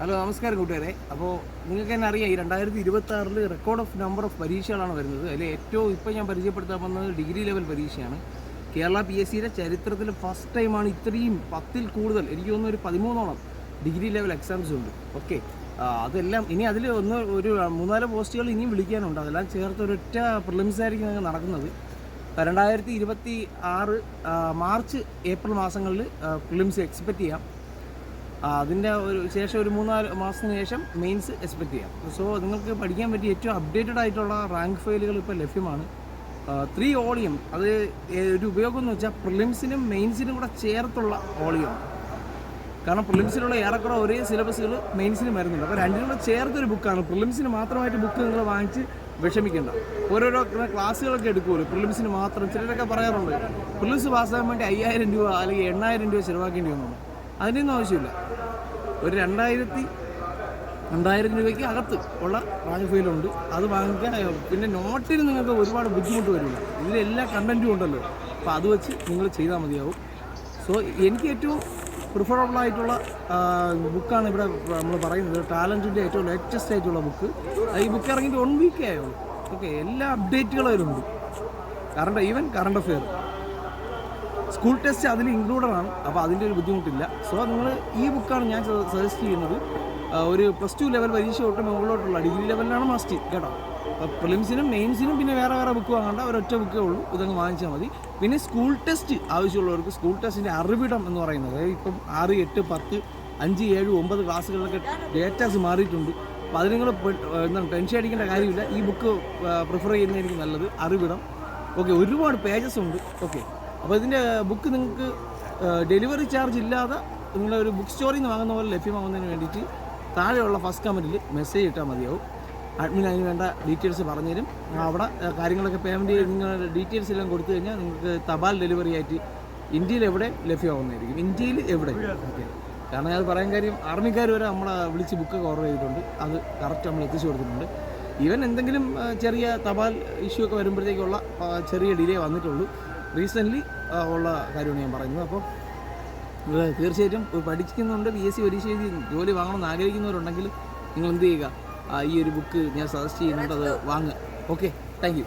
Hello നമസ്കാരം കൂട്ടുകാരെ. അപ്പോൾ നിങ്ങൾക്ക് തന്നെ അറിയാം ഈ രണ്ടായിരത്തി ഇരുപത്തി ആറിൽ റെക്കോർഡ് ഓഫ് നമ്പർ ഓഫ് പരീക്ഷകളാണ് വരുന്നത്. അതിൽ ഏറ്റവും ഇപ്പോൾ ഞാൻ പരിചയപ്പെടുത്താൻ പോകുന്നത് ഡിഗ്രി ലെവൽ പരീക്ഷയാണ്. കേരള പി എസ് സിയുടെ ചരിത്രത്തിൽ ഫസ്റ്റ് ടൈമാണ് ഇത്രയും പത്തിൽ കൂടുതൽ എനിക്ക് തോന്നുന്നു ഒരു പതിമൂന്നോളം ഡിഗ്രി ലെവൽ എക്സാംസ് ഉണ്ട്. ഓക്കെ അതെല്ലാം ഇനി അതിൽ ഒന്ന് ഒരു മൂന്നാൽ പോസ്റ്റുകൾ ഇനിയും വിളിക്കാനുണ്ട്. അതെല്ലാം ചേർത്ത് ഒരൊറ്റ പ്രിലിംസ് ആയിരിക്കും ഞങ്ങൾ നടക്കുന്നത്. രണ്ടായിരത്തി ഇരുപത്തി ആറ് മാർച്ച് ഏപ്രിൽ മാസങ്ങളിൽ പ്രിലിംസ് എക്സ്പെക്റ്റ് ചെയ്യാം. അതിന്റെ ഒരു ശേഷം ഒരു മൂന്നാൽ മാസത്തിന് ശേഷം മെയിൻസ് എക്സ്പെക്ട് ചെയ്യാം. സോ നിങ്ങൾക്ക് പഠിക്കാൻ പറ്റിയ ഏറ്റവും അപ്ഡേറ്റഡ് ആയിട്ടുള്ള റാങ്ക് ഫയലുകൾ ഇപ്പോൾ ലഭ്യമാണ്. ത്രീ ഓളിയം അത് ഒരു ഉപയോഗം എന്ന് വെച്ചാൽ പ്രിലിംസിനും മെയിൻസിനും കൂടെ ചേർത്തുള്ള ഓളിയം കാരണം പ്രിലിംസിലുള്ള ഏറെക്കുറെ ഒരേ സിലബസുകൾ മെയിൻസിനും വരുന്നുണ്ട്. അപ്പോൾ രണ്ടിനും കൂടെ ചേർത്തൊരു ബുക്കാണ് പ്രിലിംസിന് മാത്രമായിട്ട് ബുക്ക് നിങ്ങൾ വാങ്ങിച്ച് വിഷമിക്കേണ്ട. ഓരോരോ ക്ലാസ്സുകളൊക്കെ എടുക്കുമല്ലോ. പ്രിലിംസിന് മാത്രം ചിലരൊക്കെ പറയാറുണ്ട്. പ്രിലിംസ് പാസ്സാകാൻ വേണ്ടി അയ്യായിരം രൂപ അല്ലെങ്കിൽ എണ്ണായിരം രൂപ ചിലവാക്കേണ്ടി വന്നു. അതിനൊന്നും ആവശ്യമില്ല. ഒരു രണ്ടായിരത്തി രണ്ടായിരം രൂപയ്ക്ക് അകത്ത് ഉള്ള റാങ്ക് ഫീലുണ്ട് അത് വാങ്ങിക്കാൻ പിന്നെ നോട്ടിന് നിങ്ങൾക്ക് ഒരുപാട് ബുദ്ധിമുട്ട് വരില്ല. ഇതിലെല്ലാ കണ്ടന്റും ഉണ്ടല്ലോ. അപ്പോൾ അത് വെച്ച് നിങ്ങൾ ചെയ്താൽ മതിയാവും. സോ എനിക്ക് ഏറ്റവും പ്രിഫറബിൾ ആയിട്ടുള്ള ബുക്കാണ് ഇവിടെ നമ്മൾ പറയുന്നത്. ടാലന്റിന്റെ ഏറ്റവും ലേറ്റസ്റ്റ് ആയിട്ടുള്ള ബുക്ക് ഈ ബുക്ക് ഇറങ്ങിയിട്ട് വൺ വീക്കേ ആയുള്ളൂ. ഓക്കെ എല്ലാ അപ്ഡേറ്റുകളും അതിലുണ്ട്. Current even current affair school test അതിൽ ഇൻക്ലൂഡഡ് ആണ്. അപ്പോൾ അതിന്റെ ഒരു ബുദ്ധിമുട്ടില്ല. സോ നിങ്ങൾ ഈ ബുക്കാണ് ഞാൻ സജസ്റ്റ് ചെയ്യുന്നത്. ഒരു പ്ലസ് ടു ലെവൽ പരീക്ഷ തൊട്ട് മുകളിലോട്ടുള്ള ഡിഗ്രി ലെവലിലാണ് മസ്റ്റ് കേട്ടോ? അപ്പോൾ പ്രിലിംസിനും മെയിൻസിനും പിന്നെ വേറെ വേറെ ബുക്ക് വാങ്ങണ്ട. ഒരൊറ്റ ബുക്കേ ഉള്ളൂ. ഇതങ്ങ് വാങ്ങിച്ചാൽ മതി. പിന്നെ സ്കൂൾ ടെസ്റ്റ് ആവശ്യമുള്ളവർക്ക് സ്കൂൾ ടെസ്റ്റിന്റെ അറിവിടം എന്ന് പറയുന്നത്. ഇപ്പം ആറ് എട്ട് പത്ത് അഞ്ച് ഏഴ് ഒമ്പത് ക്ലാസ്സുകളിലൊക്കെ ഡേറ്റാസ് മാറിയിട്ടുണ്ട്. അപ്പോൾ അത് നിങ്ങൾ എന്താണ് ടെൻഷൻ അടിക്കേണ്ട കാര്യമില്ല. ഈ ബുക്ക് പ്രിഫർ ചെയ്യുന്നതായിരിക്കും നല്ലത്. അറിവിടം. ഓക്കെ ഒരുപാട് പേജസ് ഉണ്ട്. ഓക്കെ അപ്പോൾ ഇതിന്റെ ബുക്ക് നിങ്ങൾക്ക് ഡെലിവറി ചാർജ് ഇല്ലാതെ നിങ്ങളുടെ ഒരു ബുക്ക് സ്റ്റോറിൽ നിന്ന് വാങ്ങുന്ന പോലെ ലഭ്യമാകുന്നതിന് വേണ്ടിയിട്ട് താഴെയുള്ള ഫസ്റ്റ് കമന്റിൽ മെസ്സേജ് ഇട്ടാൽ മതിയാവും. അഡ്മിൻ അതിന് വേണ്ട ഡീറ്റെയിൽസ് പറഞ്ഞുതരും. അവിടെ കാര്യങ്ങളൊക്കെ പേയ്മെന്റ് ചെയ്ത് നിങ്ങളുടെ ഡീറ്റെയിൽസ് എല്ലാം കൊടുത്തു കഴിഞ്ഞാൽ നിങ്ങൾക്ക് തപാൽ ഡെലിവറി ആയിട്ട് ഇന്ത്യയിൽ എവിടെ ലഭ്യമാകുന്നതായിരിക്കും. ഇന്ത്യയിൽ എവിടെ? കാരണം ഞാൻ പറയാൻ കാര്യം ആർമിക്കാർ വരെ നമ്മളെ വിളിച്ച് ബുക്കൊക്കെ ഓർഡർ ചെയ്തിട്ടുണ്ട്. അത് കറക്റ്റ് നമ്മൾ എത്തിച്ചു കൊടുത്തിട്ടുണ്ട്. ഈവൻ എന്തെങ്കിലും ചെറിയ തപാൽ ഇഷ്യൂ ഒക്കെ വരുമ്പോഴത്തേക്കുള്ള ചെറിയ ഡിലേ വന്നിട്ടുള്ളൂ. റീസെന്റ്ലി ഉള്ള കാര്യമാണ് ഞാൻ പറയുന്നത്. അപ്പോൾ തീർച്ചയായിട്ടും പഠിക്കുന്നുണ്ട് പി എസ് സി പരീക്ഷ എഴുതി ജോലി വാങ്ങണമെന്ന് ആഗ്രഹിക്കുന്നവരുണ്ടെങ്കിൽ നിങ്ങൾ എന്ത് ചെയ്യുക ഈ ഒരു ബുക്ക് ഞാൻ സജസ്റ്റ് ചെയ്യുന്നുണ്ട് അത് വാങ്ങുക. Okay thank